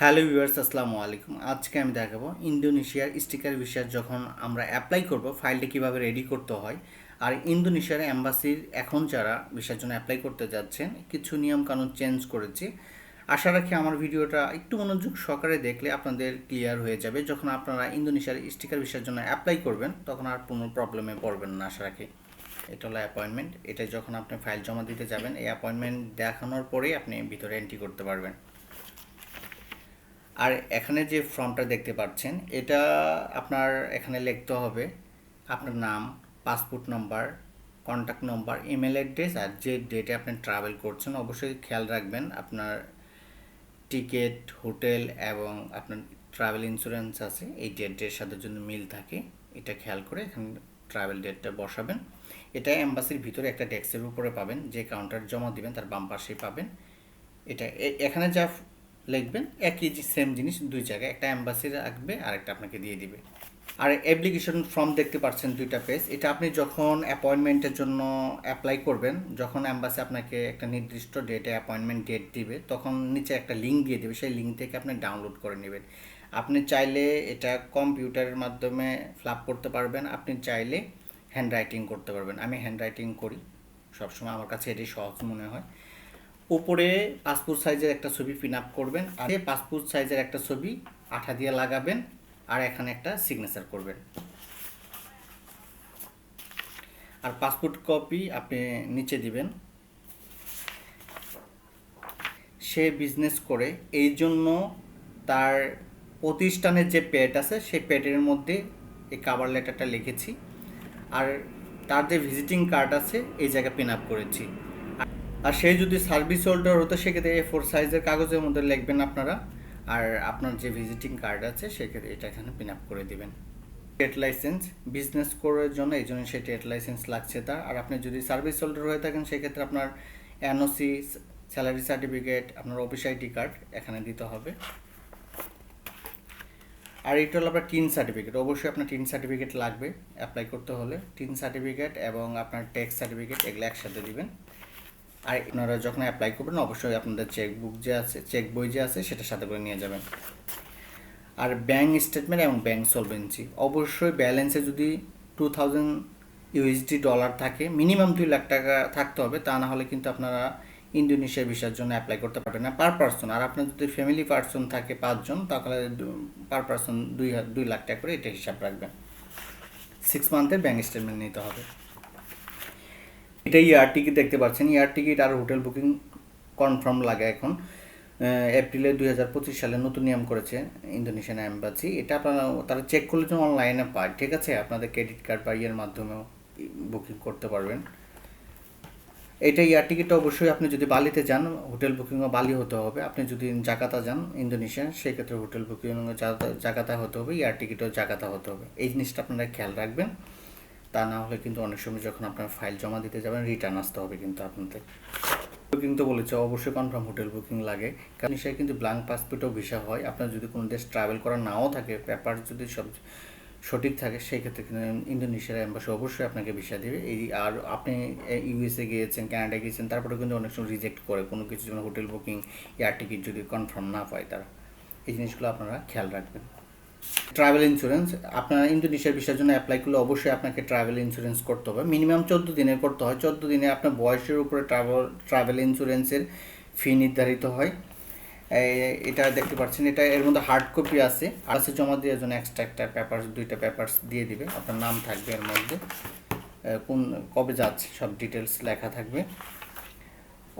Hello viewers, আসসালামু আলাইকুম। আজকে আমি দেখাবো ইন্দোনেশিয়ার স্টিকার ভিসার যখন আমরা অ্যাপ্লাই করব, ফাইলটা কীভাবে রেডি করতে হয়। আর ইন্দোনেশিয়ার অ্যাম্বাসির এখন যারা ভিসার জন্য অ্যাপ্লাই করতে যাচ্ছেন, কিছু নিয়ম কানুন চেঞ্জ করেছে। আশা রাখি আমার ভিডিওটা একটু মনোযোগ সহকারে দেখলে আপনাদের ক্লিয়ার হয়ে যাবে। যখন আপনারা ইন্দোনেশিয়ার স্টিকার ভিসার জন্য অ্যাপ্লাই করবেন, তখন আর কোনো প্রবলেমে পড়বেন না, আশা রাখি। এটা হলো অ্যাপয়েন্টমেন্ট এটা যখন আপনি ফাইল জমা দিতে যাবেন, এই অ্যাপয়েন্টমেন্ট দেখানোর পরেই আপনি ভিতরে এন্ট্রি করতে পারবেন। আর এখানে যে ফর্মটা দেখতে পাচ্ছেন, এটা আপনার এখানে লিখতে হবে আপনার নাম, passport number contact number email address আর যে ডেটে আপনি ট্রাভেল করছেন, অবশ্যই খেয়াল রাখবেন আপনার টিকিট হোটেল এবং আপনার ট্রাভেল ইন্স্যুরেন্স আছে, এই ডেটের সাথে যদি মিল থাকে, এটা খেয়াল করে এখানে ট্রাভেল ডেটটা বসাবেন। এটা এম্বাসির ভিতরে একটা ডেস্কের উপরে পাবেন, যে কাউন্টার জমা দিবেন, তার বাম পাশেই পাবেন। এটা এখানে যা লিখবেন একই সেম জিনিস দুই জায়গায়, একটা অ্যাম্বাসি রাখবে আর একটা আপনাকে দিয়ে দিবে। আর অ্যাপ্লিকেশন ফর্ম দেখতে পাচ্ছেন দুইটা পেজ এটা আপনি যখন অ্যাপয়েন্টমেন্টের জন্য অ্যাপ্লাই করবেন, যখন অ্যাম্বাসি আপনাকে একটা নির্দিষ্ট ডেটে অ্যাপয়েন্টমেন্ট ডেট দিবে, তখন নিচে একটা লিঙ্ক দিয়ে দেবে, সেই লিঙ্ক থেকে আপনি ডাউনলোড করে নেবেন। আপনি চাইলে এটা কম্পিউটারের মাধ্যমে ফ্লাপ করতে পারবেন, আপনি চাইলে হ্যান্ড রাইটিং করতে পারবেন। আমি হ্যান্ড রাইটিং করি, সবসময় আমার কাছে এটাই সহজ মনে হয়। উপরে পাসপোর্ট সাইজের একটা ছবি পিন আপ করবেন, আর পাসপোর্ট সাইজের একটা ছবি আঠা দিয়ে লাগাবেন, আর এখানে একটা সিগনেচার করবেন। আর পাসপোর্ট কপি আপনি নিচে দিবেন। সে বিজনেস করে, এই জন্য তার প্রতিষ্ঠানের যে পেট আছে, সেই পেটের মধ্যে এই কাভার লেটারটা লিখেছি। আর তার যে ভিজিটিং কার্ড আছে, এই জায়গায় পিন আপ করেছি। আর সে যদি সার্ভিস হোল্ডার হতো, সেক্ষেত্রে এ ফোর সাইজের কাগজের মধ্যে লিখবেন আপনারা। আর আপনার যে ভিজিটিং কার্ড আছে, সেক্ষেত্রে এটা এখানে পিন আপ করে দিবেন। ট্রেড লাইসেন্স বিজনেস করার জন্য, এই জন্য সে ট্রেড লাইসেন্স লাগছে তার। আর আপনি যদি সার্ভিস হোল্ডার হয়ে থাকেন, সেক্ষেত্রে আপনার এনওসি স্যালারি সার্টিফিকেট আপনার অফিস আইডি কার্ড এখানে দিতে হবে। আর এটা হলো আপনার টিন সার্টিফিকেট অবশ্যই আপনার টিন সার্টিফিকেট লাগবে। অ্যাপ্লাই করতে হলে। টিন সার্টিফিকেট এবং আপনার ট্যাক্স সার্টিফিকেট এগুলো একসাথে দিবেন। আর আপনারা যখন অ্যাপ্লাই করবেন, অবশ্যই আপনাদের চেকবুক যে আছে চেক বই যে আছে সেটা সাথে করে নিয়ে যাবেন। আর ব্যাংক স্টেটমেন্ট এবং ব্যাংক সলভেন্সি অবশ্যই ব্যালেন্সে যদি টু থাউজেন্ড ইউএসডি ডলার থাকে মিনিমাম দুই লাখ টাকা থাকতে হবে, তা না হলে কিন্তু আপনারা ইন্দোনেশিয়া ভিসার জন্য অ্যাপ্লাই করতে পারবেন না পার পার্সন আর আপনার যদি ফ্যামিলি পার্সন থাকে পাঁচজন, তাহলে পার পার্সন দুই দুই লাখ টাকা করে এটা হিসাব রাখবেন। সিক্স মান্থের ব্যাংক স্টেটমেন্ট নিতে হবে। এটা ইয়ার টিকিট দেখতে পাচ্ছেন। ইয়ার টিকিট আর হোটেল বুকিং কনফার্ম লাগে এখন। এপ্রিলে দুই হাজার পঁচিশ সালে নতুন নিয়ম করেছে ইন্দোনেশিয়ান অ্যাম্বাসি এটা আপনারা তারা চেক করলে যেন অনলাইনে পায়। ঠিক আছে? আপনাদের ক্রেডিট কার্ড বা ইয়ের মাধ্যমেও বুকিং করতে পারবেন। এটা ইয়ার টিকিটটা অবশ্যই আপনি যদি বালিতে যান হোটেল বুকিংও বালি হতে হবে। আপনি যদি জাকাতা যান ইন্দোনেশিয়া সেই ক্ষেত্রে হোটেল বুকিং জাকাতা হতে হবে ইয়ার টিকিটও জাকাতা হতে হবে। এই জিনিসটা আপনারা খেয়াল রাখবেন। তা না হলে কিন্তু অনেক সময় যখন আপনার ফাইল জমা দিতে যাবেন রিটার্ন আসতে হবে কিন্তু আপনাদের। বুকিং তো বলেছে, অবশ্যই কনফার্ম হোটেল বুকিং লাগে। কারণ সে কিন্তু ব্ল্যাঙ্ক পাসপোর্টও ভিসা হয়। আপনার যদি কোনো দেশ ট্রাভেল করা নাও থাকে পেপার যদি সব সঠিক থাকে, সেই ক্ষেত্রে কিন্তু ইন্দোনেশিয়ার অ্যাম্বাসি অবশ্যই আপনাকে ভিসা দেবে। এই আর আপনি ইউএসএ গিয়েছেন কানাডা গিয়েছেন, তারপরে কিন্তু অনেক সময় রিজেক্ট করে। কোনো কিছু যেমন হোটেল বুকিং এয়ার টিকিট যদি কনফার্ম না পায় তারা। এই জিনিসগুলো আপনারা খেয়াল রাখবেন। ট্রাভেল ইন্স্যুরেন্স, আপনারা ইন্দোনেশিয়ার ভিসার জন্য অ্যাপ্লাই করলে অবশ্যই আপনাকে ট্রাভেল ইন্স্যুরেন্স করতে হবে। মিনিমাম চোদ্দ দিনের করতে হয়। চোদ্দ দিনে আপনার বয়সের উপরে ট্রাভেল ট্রাভেল ইন্স্যুরেন্সের ফি নির্ধারিত হয়। এটা দেখতে পাচ্ছেন, এটা এর মধ্যে হার্ড কপি আছে। আর আছে জমা দেওয়ার জন্য এক্সট্রা একটা পেপার দুইটা পেপারস দিয়ে দিবে। আপনার নাম থাকবে এর মধ্যে। কোন, কবে যাচ্ছে সব ডিটেলস লেখা থাকবে।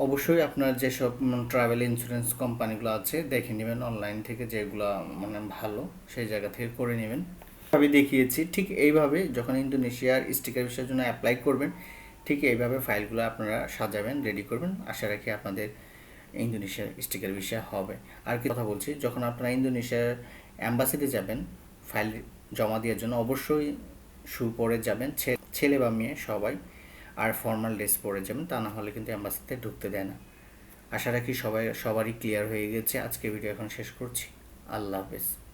অবশ্যই আপনার যেসব ট্রাভেল ইন্স্যুরেন্স কোম্পানিগুলো আছে, দেখে নেবেন অনলাইন থেকে যেগুলো মানে ভালো, সেই জায়গা থেকে করে নেবেন। আমি দেখিয়েছি, ঠিক এইভাবে যখন ইন্দোনেশিয়ার স্টিকার ভিসার জন্য অ্যাপ্লাই করবেন, ঠিক এইভাবে ফাইলগুলো আপনারা সাজাবেন রেডি করবেন। আশা রাখি আপনাদের ইন্দোনেশিয়ার স্টিকার ভিসা হবে। আর কি কথা বলছি, যখন আপনারা ইন্দোনেশিয়ার অ্যাম্বাসিতে যাবেন ফাইল জমা দেওয়ার জন্য অবশ্যই শু পরে যাবেন ছেলে বা মেয়ে সবাই। আর ফর্মাল ড্রেস পরে যাবেন, তা না হলে কিন্তু অ্যাম্বাসিতে ঢুকতে দেয় না। আশা রাখি সবাই, সবারই ক্লিয়ার হয়ে গেছে। আজকে ভিডিও এখন শেষ করছি। আল্লাহ হাফেজ।